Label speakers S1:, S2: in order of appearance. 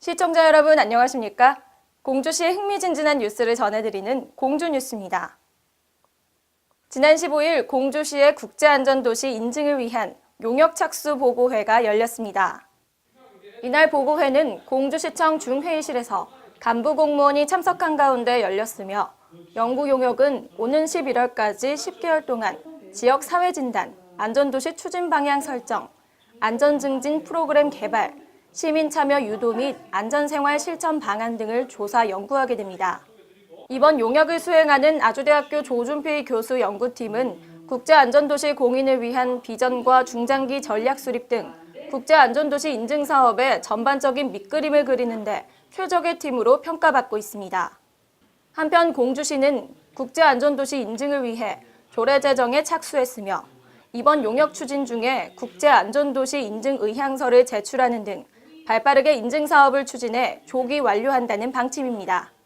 S1: 시청자 여러분 안녕하십니까? 공주시의 흥미진진한 뉴스를 전해드리는 공주뉴스입니다. 지난 15일 공주시의 국제안전도시 인증을 위한 용역 착수 보고회가 열렸습니다. 이날 보고회는 공주시청 중회의실에서 간부 공무원이 참석한 가운데 열렸으며 영구 용역은 오는 11월까지 10개월 동안 지역 사회 진단, 안전도시 추진 방향 설정, 안전 증진 프로그램 개발, 시민 참여 유도 및 안전생활 실천 방안 등을 조사 연구하게 됩니다. 이번 용역을 수행하는 아주대학교 조준필 교수 연구팀은 국제안전도시 공인을 위한 비전과 중장기 전략 수립 등 국제안전도시 인증 사업의 전반적인 밑그림을 그리는데 최적의 팀으로 평가받고 있습니다. 한편 공주시는 국제안전도시 인증을 위해 조례 제정에 착수했으며 이번 용역 추진 중에 국제안전도시 인증 의향서를 제출하는 등 발빠르게 인증 사업을 추진해 조기 완료한다는 방침입니다.